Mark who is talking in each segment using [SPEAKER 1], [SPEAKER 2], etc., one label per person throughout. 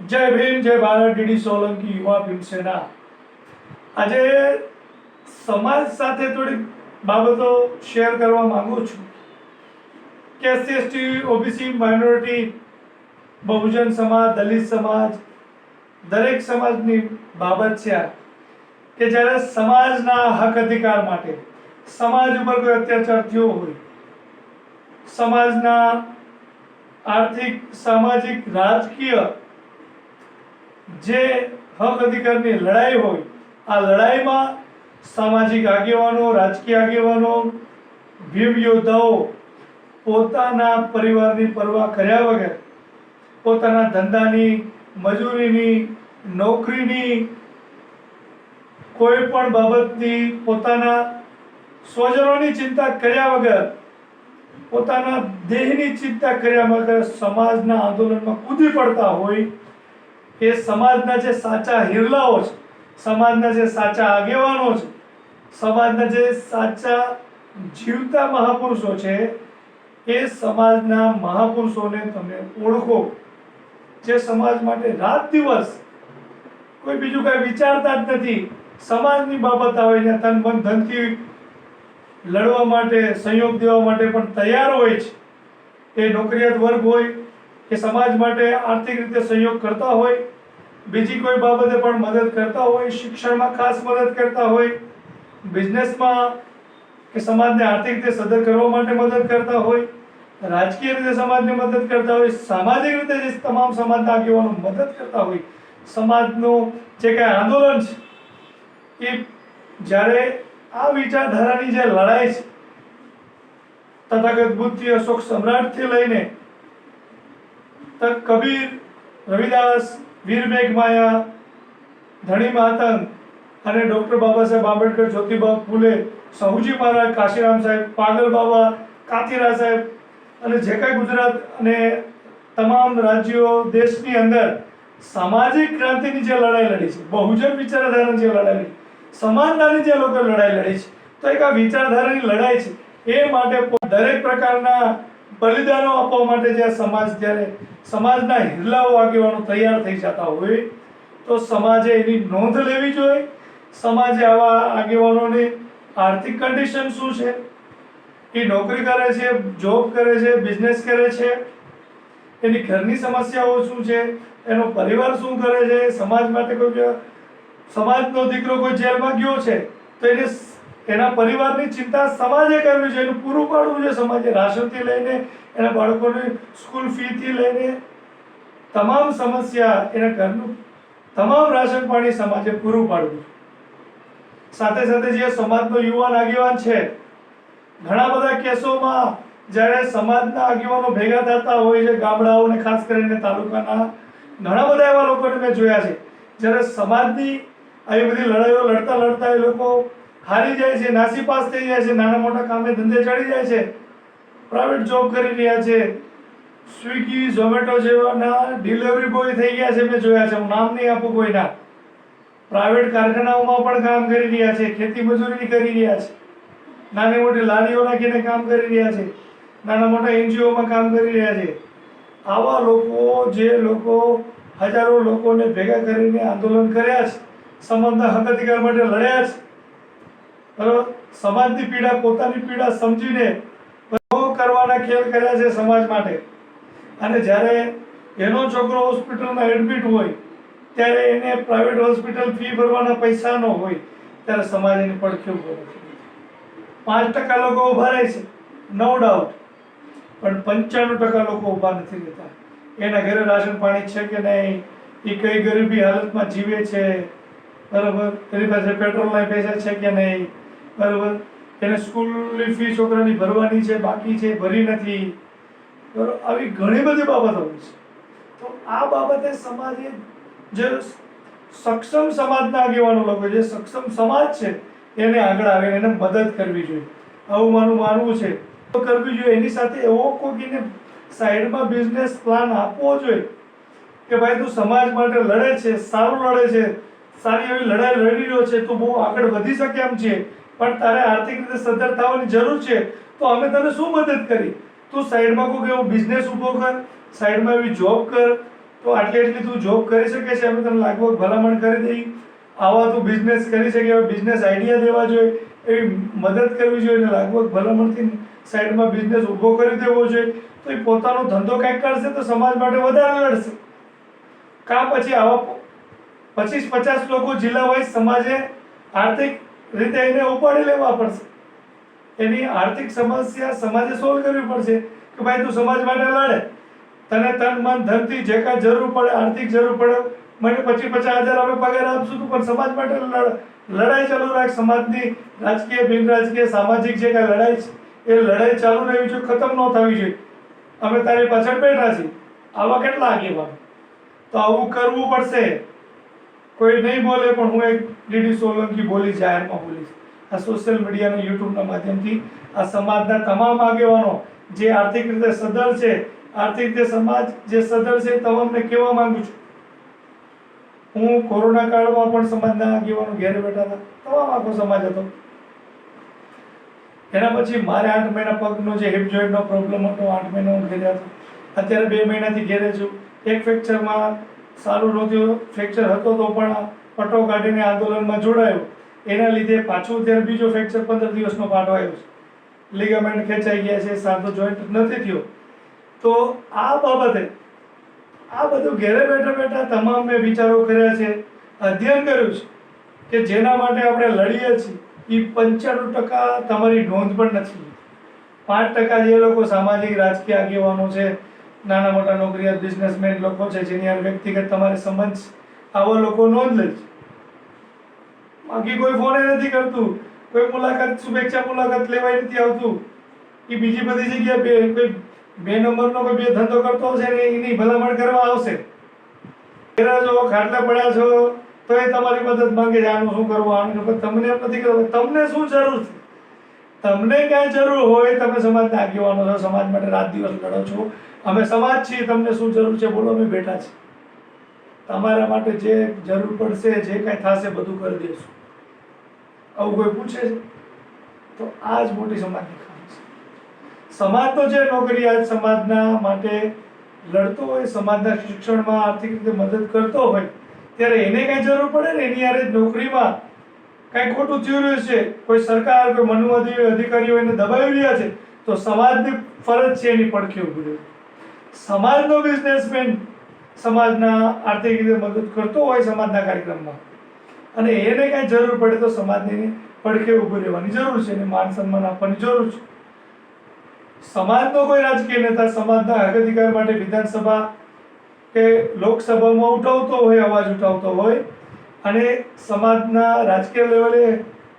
[SPEAKER 1] જય ભીમ, જય ભારત, ડીડી સોલંકી, યુવા ભીમસેના આજે સમાજ સાથે થોડીક બાબતો શેર કરવા માંગુ છું કે એસસી એસટી ઓબીસી માઇનોરિટી બહુજન સમાજ, દલિત સમાજ, દરેક સમાજની બાબત છે આ, કે જ્યારે સમાજના હક અધિકાર માટે સમાજ ઉપર કોઈ અત્યાચાર થયો હોય, સમાજના આર્થિક, સામાજિક, રાજકીય જે હક અધિકારની લડાઈ હોય, આ લડાઈમાં સામાજિક આગેવાનો, રાજકીય આગેવાનો, ભીમ યોદ્ધાઓ પોતાના પરિવારની પરવા કર્યા વગર, પોતાના ધંધાની, મજૂરીની, નોકરીની, કોઈ પણ બાબતની પોતાના સ્વજનોની ચિંતા કર્યા વગર, પોતાના દેહની ચિંતા કર્યા વગર સમાજના આંદોલનમાં કૂદી પડતા હોય એ સમાજના જે સાચા હિરલાઓ છે, સમાજના જે સાચા આગેવાનો છે, સમાજના જે સાચા જીવતા મહાપુરુષો છે, એ સમાજના મહાપુરુષોને તમે ઓળખો. જે સમાજ માટે રાત દિવસ કોઈ બીજું કાંઈ વિચારતા જ નથી. સમાજની બાબત આવે ને તન મન ધનથી લડવા માટે સહયોગ દેવા માટે પણ તૈયાર હોય છે. એ નોકરિયાત વર્ગ હોય કે સમાજ માટે આર્થિક રીતે સહયોગ કરતા હોય, બીજી કોઈ બાબતે પણ મદદ કરતા હોય, શિક્ષણમાં ખાસ મદદ કરતા હોય, બિઝનેસમાં કે સમાજને આર્થિક રીતે સદર કરવા માટે મદદ કરતા હોય, રાજકીય રીતે સમાજને મદદ કરતા હોય, સામાજિક રીતે જે તમામ સમાજના આગેવાનો મદદ કરતા હોય, સમાજનું જે કાંઈ આંદોલન છે, એ જ્યારે આ વિચારધારાની જે લડાઈ છે, તથાગત બુદ્ધિ અશોક સમ્રાટથી લઈને તક કબીર, રવિદાસ, વીર મેઘમાયા, ધણી માતંગ અને ડૉક્ટર બાબા આંબેડકર, જ્યોતિબા ફૂલે, સહુજી મહારાજ, કાશીરામ સાહેબ, પાગલ બાબા, કાથીરા સાહેબ અને જે કાંઈ ગુજરાત અને તમામ રાજ્યો દેશની અંદર સામાજિક ક્રાંતિની જે લડાઈ લડી છે, બહુજન વિચારધારાની જે લડાઈ લડી સમાનતાની જે લોકો લડાઈ લડી છે, તો એક આ વિચારધારાની લડાઈ છે, એ માટે દરેક પ્રકારના બલિદાનો આપવા માટે જે સમાજ જ્યારે સમાજના હિરલાઓ આગેવાનો તૈયાર થઈ જતા હોય, તો સમાજે એની નોંધ લેવી જોઈએ. સમાજે આવા આગેવાનોની આર્થિક કન્ડિશન શું છે? એ નોકરી કરે છે જોબ કરે છે બિઝનેસ કરે છે. એની ઘરની સમસ્યાઓ શું છે? એનો પરિવાર શું કરે છે? સમાજ માટે કોઈ સમાજનો દીકરો કોઈ જેલમાં ગયો છે, તો એને એના પરિવારની ચિંતા સમાજે કરવી જોઈએ એનું પૂરું પાડવું જોઈએ સમાજે, રાશનથી લઈને એના બાળકોની સ્કૂલ ફીથી લઈને તમામ સમસ્યા એના ઘરનું તમામ રાશન પાણી સમાજે પૂરું પાડવું સાથે સાથે જે સમાજનો યુવાન આગેવાન છે, ઘણા બધા કેસોમાં જ્યારે સમાજના આગેવાનો ભેગા થતા હોય છે, ગામડાઓને ખાસ કરીને તાલુકાના, ઘણા બધા એવા લોકોને મેં જોયા છે. જ્યારે સમાજની આવી બધી લડાઈઓ લડતા લડતા એ લોકો હારી જાય છે નાસીપાસ થઈ જાય છે, નાના મોટા કામે ધંધે ચડી જાય છે પ્રાઇવેટ જોબ કરી રહ્યા છે, સ્વિગી, ઝોમેટો જેવાના ડિલિવરી બોય થઈ ગયા છે, મેં જોયા છે, હું નામ નહીં આપું કોઈના. પ્રાઇવેટ કારખાનાઓમાં પણ કામ કરી રહ્યા છે ખેતી મજૂરી કરી રહ્યા છે, નાની મોટી લારીઓ નાખીને કામ કરી રહ્યા છે, નાના મોટા એનજીઓમાં કામ કરી રહ્યા છે. આવા લોકો જે લોકો, હજારો લોકોને ભેગા કરીને આંદોલન કર્યા છે સમાનતા હક અધિકાર માટે લડ્યા છે બરાબર સમાજની પીડા પોતાની પીડા સમજીને કરવાના ખેલ કર્યા છે સમાજ માટે. અને જ્યારે એનો છોકરો હોસ્પિટલમાં એડમિટ હોય, ત્યારે એને પ્રાઇવેટ હોસ્પિટલ ફી ભરવાના પૈસા ન હોય, ત્યારે સમાજ એની પડખે ઊભો પાંચ ટકા લોકો ઊભા રહે છે નો ડાઉટ પણ પંચાણું ટકા લોકો ઊભા નથી રહેતા. એના ઘરે રાશન પાણી છે કે નહીં, એ કઈ ગરીબી હાલતમાં જીવે છે, બરાબર? એની પાસે પેટ્રોલના પૈસા છે કે નહીં? બરાબર? એને સ્કૂલની ફી છોકરાની ભરવાની છે, બાકી છે, ભરી નથી. બરાબર આવી ઘણી બધી બાબતો છે. તો આ બાબતે સમાજે જે સક્ષમ સમાજના આગેવાનો લોકો જે સક્ષમ સમાજ છે, એને આગળ આવીને એને મદદ કરવી જોઈએ. આવું મારું માનવું છે. તો કરવી જોઈએ. એની સાથે એવો કોઈક એને સાઈડમાં બિઝનેસ પ્લાન આપવો જોઈએ કે ભાઈ તું સમાજ માટે લડે છે, સારું લડે છે, સારી એવી લડાઈ લડી રહ્યો છે, તું બહુ આગળ વધી શકે એમ છે. પણ તારે આર્થિક રીતે સદ્ધર થવાની જરૂર છે, તો અમે તને શું મદદ કરી? તું સાઈડમાં કોઈ એવો બિઝનેસ ઊભો કર, સાઈડમાં એવી જોબ કર, તો આટલી આટલી તું જોબ કરી શકે છે, અમે તને લાગભગ ભલામણ કરી દઈ. આવા તું બિઝનેસ કરી શકે, એવા બિઝનેસ આઈડિયા દેવા જોઈએ, એવી મદદ કરવી જોઈએ અને લાગભગ ભલામણથી સાઈડમાં બિઝનેસ ઊભો કરી દેવો જોઈએ. તો એ પોતાનો ધંધો કંઈક કરશે તો સમાજ માટે વધારે લડશે. કાં પછી આવા પચીસ પચાસ લોકો જિલ્લા વાઇઝ સમાજે આર્થિક રીતે એને ઉપાડી લેવા પડશે. એની આર્થિક સમસ્યા સમાજે સોલ્વ કરવી પડશે કે ભાઈ તું સમાજ માટે લડે. તને તન, મન, ધનથી જે કાંઈ જરૂર પડે, આર્થિક જરૂર પડે, મને પચીસ પચાસ હજાર અમે પગાર આપશું તું, પણ સમાજ માટે લડાઈ ચાલુ રાખ. સમાજની રાજકીય બિન રાજકીય સામાજિક જે કાંઈ લડાઈ છે, એ લડાઈ ચાલુ રહેવી જોઈએ ખતમ ન થવી જોઈએ. અમે તારી પાછળ બેઠા છીએ. આવા કેટલા આગેવાન? તો આવું કરવું પડશે. કોઈ નહીં બોલે, પણ હું એક ડીડી સોલંકી બોલી જાહેરમાં બોલીશ આ સોશિયલ મીડિયા અને યુટ્યુબના માધ્યમથી આ સમાજના તમામ આગેવાનો જે આર્થિક રીતે સદ્ધર છે, આર્થિક રીતે સમાજ જે સદ્ધર છે તમામને કહેવા માંગુ છું. હું કોરોના કાળમાં પણ સમાજના આગેવાનો ઘેરે બેઠા હતા, તમામ આખો સમાજ હતો. એના પછી મારે આઠ મહિના પગનો જે હિપ જોઈન્ટનો પ્રોબ્લેમ હતો, આઠ મહિના હું ઘેરે હતો. અત્યારે બે મહિનાથી ઘેરે છું. એક ફ્રેક્ચરમાં સારું નહોતું ફ્રેક્ચર હતો તો પણ પટ્ટો કાઢીને આંદોલનમાં જોડાયો. એના લીધે પાછું ત્યારે બીજો ફ્રેક્ચર પંદર દિવસનો પાટો આવ્યો છે. લિગામેન્ટ ખેંચાઈ ગયા છે, સાધો જોઈન્ટ નથી થયો. તો આ બાબતે આ બધું ઘેરે બેઠા બેઠા તમામ મેં વિચારો કર્યા છે, અધ્યયન કર્યું છે, કે જેના માટે આપણે લડીએ છીએ એ પંચાણું ટકા તમારી નોંધ પણ નથી પાંચ ટકા જે લોકો સામાજિક રાજકીય આગેવાનો છે નાના મોટા નોકરીયાત બિઝનેસમેન લોકો છે, જેની આ વ્યક્તિગત તમારે સંબંધ આવા લોકો નોંધ લે બાકી કોઈ ફોન નથી કરતું. કોઈ મુલાકાત, શુભેચ્છા મુલાકાત લેવાય નથી આવતું. એ બીજી બધી જગ્યાએ બે, કોઈ બે નંબરનો કોઈ બે ધંધો કરતો હશે ને એની ભલામણ કરવા આવશે. ઘેરા છો ખાટલા પડ્યા છો, તો એ તમારી મદદ માંગે છે, આનું શું કરવું, આનું તમને એમ નથી કરવું. તમને શું જરૂર છે? તમને ક્યાં જરૂર હોય, તમે સમાજના આગેવાનો છો, સમાજ માટે રાત દિવસ લડો છો. અમે સમાજ છીએ, તમને શું જરૂર છે બોલો, અમે બેઠા છીએ. તમારા માટે જે જરૂર પડશે, જે કાંઈ થશે, બધું કરી દઈશું આવું કોઈ પૂછે છે? તો આ જ મોટી સમાજની ખામી છે. સમાજનો જે આજ સમાજના માટે લડતો હોય, સમાજના શિક્ષણમાં આર્થિક રીતે મદદ કરતો હોય, ત્યારે એને કાંઈ જરૂર પડે ને? એની યારે નોકરીમાં કાંઈ ખોટું થયું રહ્યું છે, કોઈ સરકાર, કોઈ મનુ અધિકારીઓ એને દબાવી રહ્યા છે, તો સમાજની ફરજ છે એની પડખે ઊભી રહેવું. સમાજનો બિઝનેસમેન સમાજના આર્થિક રીતે મદદ કરતો હોય સમાજના કાર્યક્રમમાં. અને એને કાંઈ જરૂર પડે તો સમાજની પડખે ઊભી રહેવાની જરૂર છે, એને માન સન્માન આપવાની જરૂર છે. સમાજનો કોઈ રાજકીય નેતા સમાજના હક અધિકાર માટે વિધાનસભા કે લોકસભામાં ઉઠાવતો હોય, અવાજ ઉઠાવતો હોય અને સમાજના રાજકીય લેવલે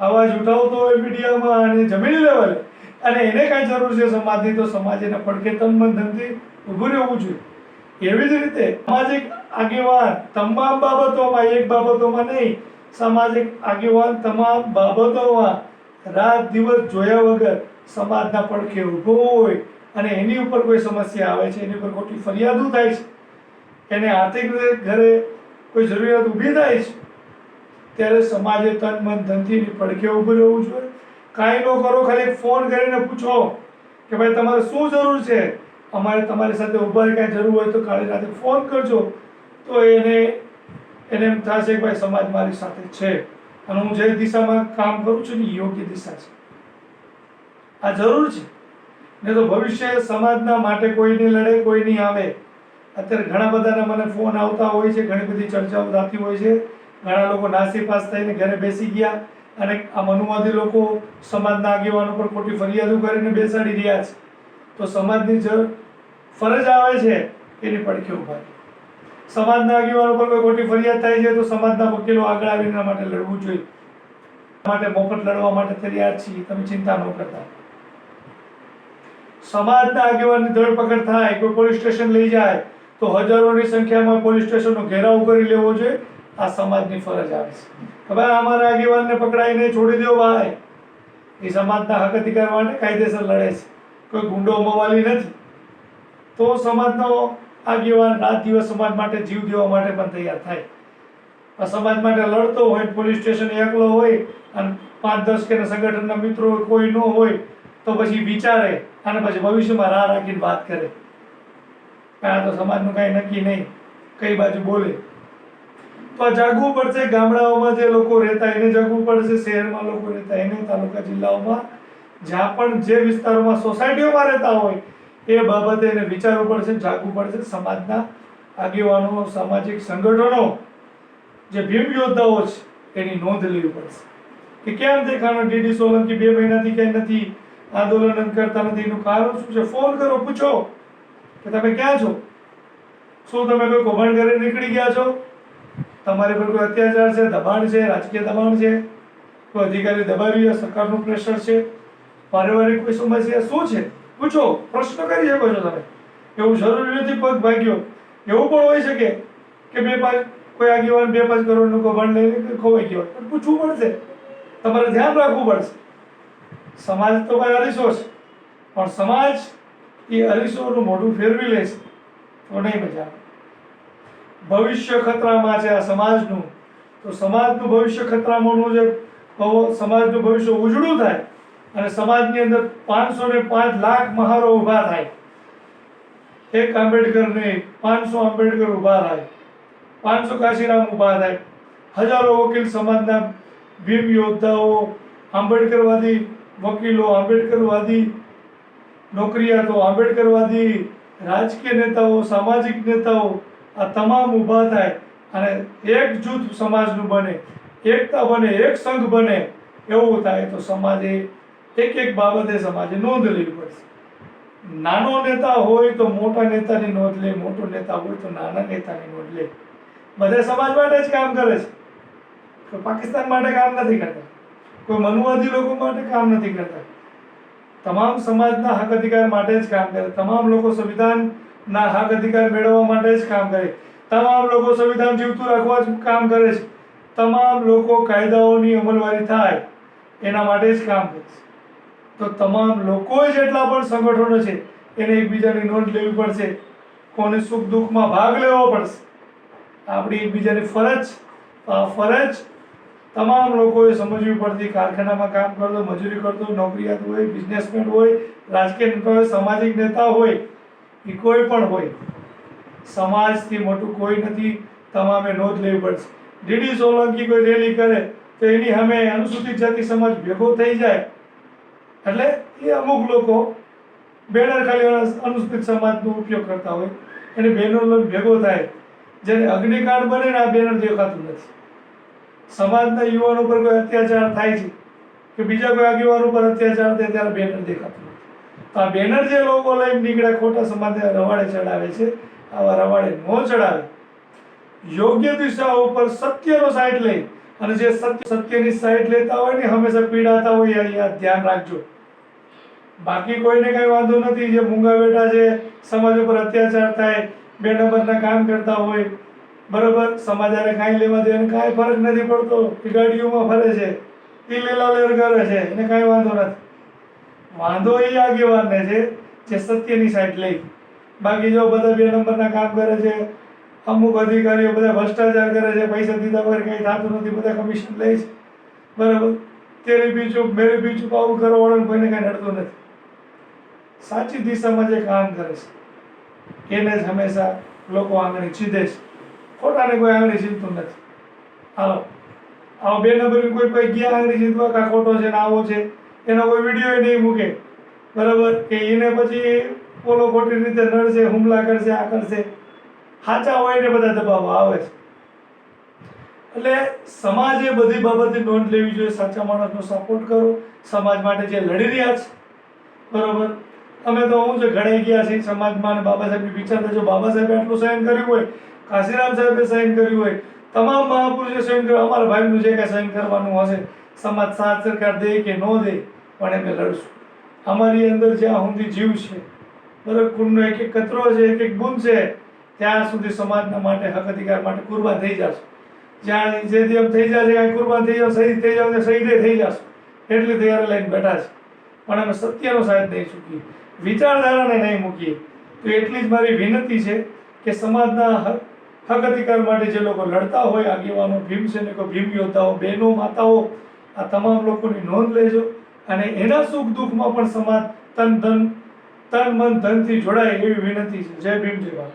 [SPEAKER 1] અવાજ ઉઠાવતો હોય મીડિયામાં અને જમીની લેવલે, અને એને કાંઈ જરૂર છે સમાજની, તો સમાજ એના પડખે તન ધનથી ઊભું રહેવું જોઈએ. એવી જ રીતે સામાજિક આગેવાન તમામ બાબતોમાં, એક બાબતોમાં નહીં, સામાજિક આગેવાન તમામ બાબતોમાં રાત દિવસ જોયા વગર સમાજના પડખે ઊભો હોય અને એની ઉપર કોઈ સમસ્યા આવે છે, એની ઉપર ખોટી ફરિયાદો થાય છે, એને આર્થિક રીતે ઘરે કોઈ જરૂરિયાત ઊભી થાય છે ત્યારે સમાજે તન, મન, ધનથી પડખે ઊભું રહેવું જોઈએ. કાંઈ ન કરો, ખાલી ફોન કરીને પૂછો કે ભાઈ, તમારે શું જરૂર છે? અમારે તમારી સાથે ઊભા કાંઈ જરૂર હોય તો કાલે રાતે ફોન કરજો. તો એને એને એમ થશે કે ભાઈ, સમાજ મારી સાથે છે. અને હું જે દિશામાં કામ કરું છું ને યોગ્ય દિશા છે. આ જરૂર છે. ને તો ભવિષ્ય સમાજના માટે કોઈની લડે કોઈ નહીં આવે. અત્યારે ઘણા બધાના મને ફોન આવતા હોય છે, ઘણી બધી ચર્ચાઓ થતી હોય છે. ઘણા લોકો નાસીપાસ થઈને ઘરે બેસી ગયા અને આ મનુવાદી લોકો સમાજના આગેવાનો પર ખોટી ફરિયાદો કરીને બેસાડી રહ્યા છે. તો સમાજની જે ફરજ આવે છે એની પડખે ઊભા સમાજના આગેવાનો પર કોઈ ખોટી ફરિયાદ થાય છે તો સમાજના વકીલો આગળ આવીને એના માટે લડવું જોઈએ. માટે મફત લડવા માટે તૈયાર છીએ. તમે ચિંતા ન કરતા. સમાજના આગેવાનની ધરપકડ થાય, કોઈ પોલીસ સ્ટેશન લઈ જાય, તો હજારોની સંખ્યામાં પોલીસ સ્ટેશનનો ઘેરાવ કરી લેવો જોઈએ. આ સમાજની ફરજ આવે છે. ભાઈ અમારા આગેવાનને પકડાઈને છોડી દો ભાઈ. એ સમાજના હક અધિકાર માટે કાયદેસર લડે છે. કોઈ ગુંડો મવાલી નથી. તો સમાજનો આગેવાન રાત દિવસ સમાજ માટે જીવ દેવા માટે પણ તૈયાર થાય. આ સમાજ માટે લડતો હોય પોલીસ સ્ટેશન એકલો હોય અને પાંચ દસ કે સંગઠનના મિત્રો કોઈ ન હોય, તો પછી વિચારે અને પછી ભવિષ્યમાં રાહ રાખીને વાત કરે. આ તો સમાજનું કાંઈ નક્કી નહીં. કઈ બાજુ બોલે? જાગવું પડશે ગામડાઓમાં જે લોકો રહેતા એને જાગવું પડશે, શહેરમાં લોકો રહેતા એને, તાલુકા જિલ્લાઓમાં. જ્યાં પણ જે વિસ્તારોમાં સોસાયટીઓમાં રહેતા હોય, એ બાબતે એને વિચારવું પડશે, જાગવું પડશે. સમાજના આગેવાનો, સામાજિક સંગઠનો જે ભીમ યોદ્ધાઓ છે, એની નોંધ લેવી પડશે. કે કેમ દેખાણો ડીડી સોલંકી બે મહિનાથી ક્યાંય નથી, આંદોલન કરતા નથી. એનું કારણ શું છે? ફોન કરો, પૂછો. કે તમે ક્યાં છો? શું તમે કોઈ કૌભાંડ ઘરે નીકળી ગયા છો? તમારી પર કોઈ અત્યાચાર છે, દબાણ છે, રાજકીય દબાણ છે? કોઈ અધિકારી દબાવી સરકારનું પ્રેશર છે? પારિવારિક કોઈ સમસ્યા શું છે? પૂછો, પ્રશ્ન કરી શકો છો તમે. એવું જરૂરી નથી પગ ભાગ્યો. એવું પણ હોઈ શકે કે બે પાંચ, કોઈ આગેવાન બે પાંચ કરોડનું કૌભાંડ લઈને ખોવાઈ ગયો પણ પૂછવું પડશે. તમારે ધ્યાન રાખવું પડશે. સમાજ તો ભાઈ અરીસો છે. પણ સમાજ એ અરીસોનું મોઢું ફેરવી લે છે. તો નહીં મજા આવે ભવિષ્ય ખતરામાં છે આ સમાજનું, તો સમાજનું ભવિષ્ય ખતરામાંનું જે સમાજનું ભવિષ્ય ઉજળું થાય અને સમાજની અંદર પાંચસો ને પાંચ લાખ મહારો ઊભા થાય. એક આંબેડકર નહીં પાંચસો આંબેડકર ઊભા થાય. પાંચસો કાશીરામ ઊભા થાય. હજારો વકીલ સમાજના ભીમ યોદ્ધાઓ, આંબેડકરવાદી વકીલો, આંબેડકરવાદી નોકરિયાતો, આંબેડકરવાદી રાજકીય નેતાઓ, સામાજિક નેતાઓ આ તમામ ઊભા થાય અને એક જૂથ સમાજનું બને, એકતા બને, એક સંઘ બને, એવું થાય તો સમાજે એક એક બાબતે સમાજે નોંધ લેવી પડશે. નાનો નેતા હોય તો મોટા નેતાની નોંધ લે, મોટો નેતા હોય તો નાના નેતાની નોંધ લે. બધા સમાજ માટે જ કામ કરે છે. કોઈ પાકિસ્તાન માટે કામ નથી કરતા. કોઈ મનુવાદી લોકો માટે કામ નથી કરતા. તમામ સમાજના હક અધિકાર માટે જ કામ કરે. તમામ લોકો સંવિધાનના હક અધિકાર મેળવવા માટે જ કામ કરે. તમામ લોકો સંવિધાન જીવતું રાખવા જ કામ કરે છે. તમામ લોકો કાયદાઓની અમલવારી થાય, એના માટે જ કામ કરે છે. તો તમામ લોકો જેટલા પણ સંગઠનો છે, એને એકબીજાની નોંધ લેવી પડશે. કોને સુખ દુઃખમાં ભાગ લેવો પડશે. આપણી એકબીજાની ફરજ આ ફરજ તમામ લોકોએ સમજવી પડતી. કારખાનામાં કામ કરતો, મજૂરી કરતો નોકરિયાત હોય બિઝનેસમેન હોય, રાજકીય સામાજિક નેતા હોય એ કોઈ પણ હોય, સમાજથી મોટું કોઈ નથી, તમામે નોંધ લેવી પડશે. ડીડી સોલંકી કોઈ રેલી કરે, તો એની સામે અનુસૂચિત જાતિ સમાજ ભેગો થઈ જાય. એટલે એ અમુક લોકો બેનર ખાલી અનુસૂચિત સમાજનો ઉપયોગ કરતા હોય, એને બેનર ભેગો થાય. જ્યારે અગ્નિકાંડ બને ને આ બેનર દેખાતું નથી. સમાજના યુવાનો પર કોઈ અત્યાચાર થાય છે કે બીજા કોઈ આગેવાનો પર અત્યાચાર થાય ત્યારે બેનર દેખાતું તો આ બેનર જે લોકો લઈને નીકળે, ખોટા સમાજને રવાડે ચડાવે છે, આવા રવાડે ન ચડાવે. યોગ્ય દિશા ઉપર સત્યનો સાઈડ લઈ અને જે સત્ય, સત્યની સાઈડ લેતા હોય ને, હંમેશા પીડાતા હોય અહીંયા ધ્યાન રાખજો. બાકી કોઈને કઈ વાંધો નથી, જે મૂંગા બેઠા છે, સમાજ ઉપર અત્યાચાર થાય, બે નંબરના કામ કરતા હોય, બરોબર સમાજ હારે કાંઈ લેવા દે કાંઈ ફરક નથી પડતો ગાડીઓમાં ફરે છે, એ લેલા લેર કરે છે, એને કાંઈ વાંધો નથી. વાંધો એ આગેવાનને છે જે સત્યની સાઈડ લઈ. બાકી જો બધા બે નંબરના કામ કરે છે, અમુક અધિકારીઓ બધા ભ્રષ્ટાચાર કરે છે, પૈસા દીધા વગર કંઈ થતું નથી, બધા કમિશન લે છે. બરાબર? તેરી બી ચૂપ મેરી બી ચૂપ આવું કરવાવાળાને કોઈને કાંઈ નડતું નથી. સાચી દિશામાં જે કામ કરે છે, એને જ હંમેશા લોકો આંગળી ચીધે છે. ખોટાને કોઈ આંગળી ચીંધતું નથી. હાલો. આવો બે નંબરની કોઈ કોઈ ગયા આંગળી ચીંધવા, કાં ખોટો છે ને આવો છે એનો કોઈ વીડિયો નહીં મૂકે. બરાબર? કે એને પછી પોલો ખોટી રીતે નડશે, હુમલા કરશે, આ કરશે. સાચા હોય ને બધા દબાવ, આવે છે એટલે સમાજે બધી બાબતે નોંધ લેવી જોઈએ. સાચા માણસનો સપોર્ટ કરો. સમાજ માટે જે લડી રહ્યા છે. બરાબર? અમે તો હું છે, ઘડાઈ ગયા છીએ. સમાજમાં અને બાબા સાહેબની વિચારતા જો બાબા સાહેબે આટલું સહન કર્યું હોય, કાશીરામ સાહેબે સહન કર્યું હોય, તમામ મહાપુરુષે સહન કર્યું અમારા ભાઈનું જે કાંઈ સહન કરવાનું હશે, સમાજ સાથ સરકાર દે કે ન દે પણ અમે લડશું. અમારી અંદર જ્યાં સુધી જીવ છે, દરેક કુંડનો એક એક કચરો છે, એક એક બૂંદ છે, ત્યાં સુધી સમાજના માટે હક અધિકાર માટે કુરબાન થઈ જશે. જ્યાં જે જેમ થઈ જશે કાંઈ કુરબાન થઈ જાવ શહીદ થઈ જાવ શહીદે થઈ જશે. એટલી તૈયારી લઈને બેઠા છે. પણ અમે સત્યનો સાથ નહીં ચૂકીએ. વિચારધારાને નહીં મૂકીએ. તો એટલી જ મારી વિનંતી છે કે સમાજના હક હક અધિકાર માટે જે લોકો લડતા હોય, આગેવાનો ભીમ સૈનિકો ભીમ યોદ્ધાઓ, બહેનો, માતાઓ, આ તમામ લોકોની નોંધ લેજો. અને એના સુખ દુઃખમાં પણ સમાજ તન ધન તન મન ધનથી જોડાય એવી વિનંતી છે. જય ભીમ જય